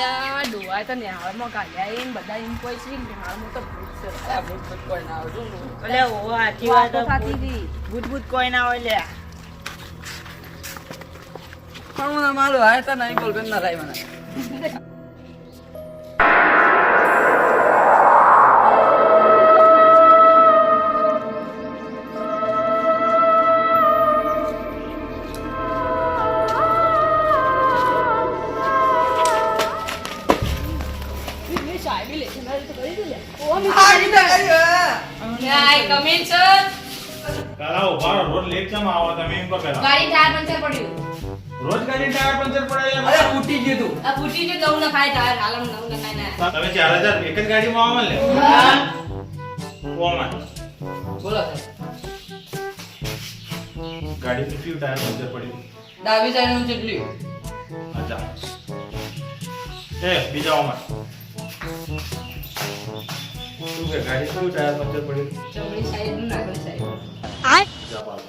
અલ્યા ડોહાએ તો નેહાળમાં કાઢ્યા એમ બધા એમ કોઈ છે નેહાળમાં તો ભૂત છે ભૂત ભૂત કોઈ ના ને. અલે ઓ હાચી વાત થતી હતી. ભૂત ભૂત કોઈ ના હોય લે પણ મને માલુમ હાય તો નહીં બોલ ના મને ન્યાય કમેન્ટ સર કાલા ઊભા રોજ લેટ કેમ આવો? તમે એમ તો પેલા ગાડી ટાયર પંચર પડ્યું રોજ ગાડી ટાયર પંચર પડે હે? અરે ફૂટી ગયું તું. આ ફૂટી જો ના ખાય ટાયર હાલમ નવું નખાય ના. તમે ચાર હજાર એક જ ગાડીમાં આવો ને હા. ઓમાં બોલો ગાડી ગાડીનું કયું ટાયર પંચર પડ્યું? ડાબી સાઈડનું ચીટલ્યું અચ્છા. એ બીજા ઓમાં. શું કે ગાડી કયું ટાયર પંચર પડ્યું જમણી સાઈડનું નાગલી સાઈડ જા પાડો.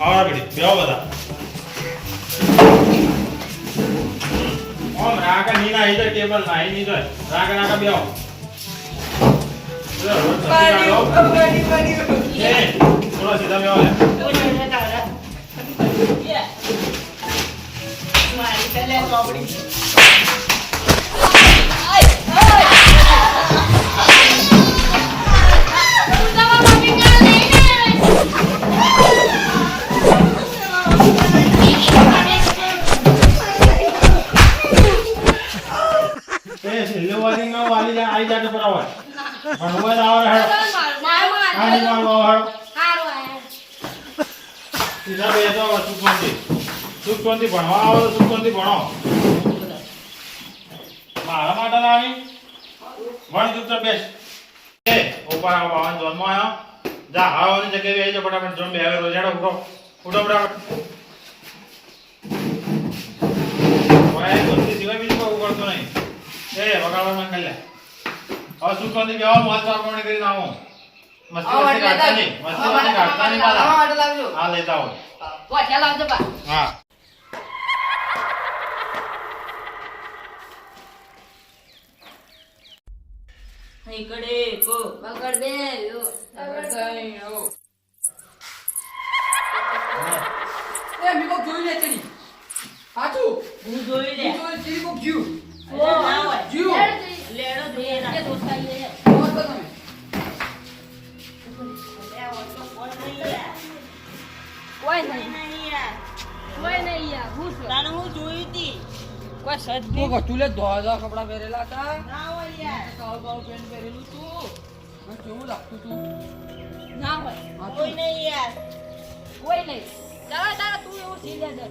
આવો બેટી બેહો બધા. ઓમ રાકા નીના ઈધર ટેબલ ના ઈ ની જોય રાકા રાકા એ, થોડા સીધા બેહો લે. મારી ચોપડી. ના જા, આઈ જાતે પર આવો. પણ આવો હેડો. આની માં આવો હેડો. સીધા બેસો, સુખવંતી. સુખવંતી ભણવા આવો તો સુખવંતી ભણો. મારા માટે આવી? ભણ ચૂપચાપ બેસ. એ, ઉપર આવો, બાવન ઝોનમાં આવો. જા, આવવાની જગ્યાએ બેસી જા ફટાફટ. ઝોન બે હવે રોજાડો, ઉઠો. ઉઠો ફટાફટ. ઓય, દોસ્તી સિવાય બીજું કોઈ ઉઘડતું નહીં. એ, વગાડવાનું કરી લે. હવે મોજ પાકવણી કરીને આવો. મસ્તી મસ્તી કાઢતા નહીં. મસ્તી મસ્તી કાઢતા નહીં પાછા. આવો એટલે લાવજો. હા લેતા હોય વાઠિયા લાવજો બા. હા. નીકળે કો બગડ બે યો એ મી જોઈ લે હું જોઈ લે જોઈ જ્યું કોઈ નહીં યાર કોઈ નહીં હું તાને હું જોઈ હતી કોઈ સજ કોક નહીં અતુલે કપડા પહેરેલા હતા ના હોય. યાર કાળું કાળું પેન્ટ પહેરેલું તું મને કેવું લાગતું તું ના હોય કોઈ નહીં યાર. કોઈ નહીં. ચાલો તારા તું એવું સી લે દર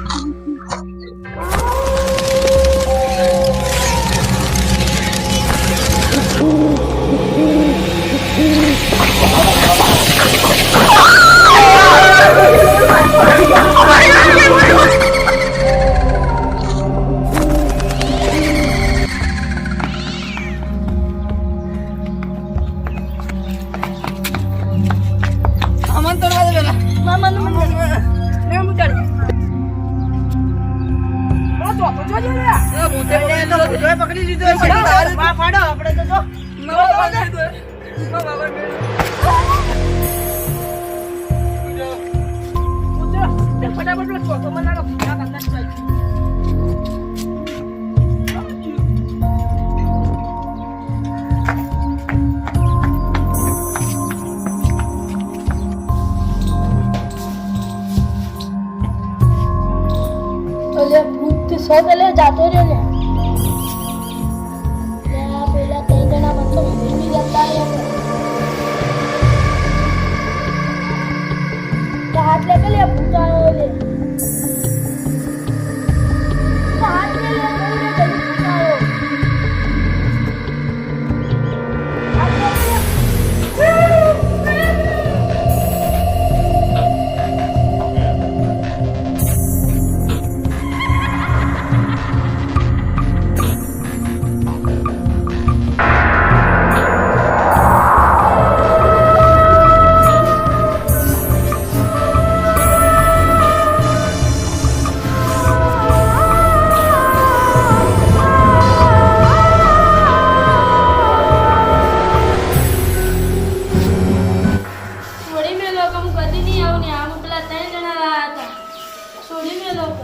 તો તો લે એ ભૂતે પકડી લીધો, પકડી પાડો આપણે તો જો. નવો. તે ફટાફટ ચોથો મને લાગે ભૂલા કાકા જ ભૂત સો ગલે જાતો રહ્યો ને પેલા ત્રણ જણા તો જતા હાથ લે કે લે મેલો કે હું કદી નહીં આવું ને આમ પેલા ત્રણ જણા રહ્યા હતા. છોડી મેલો કે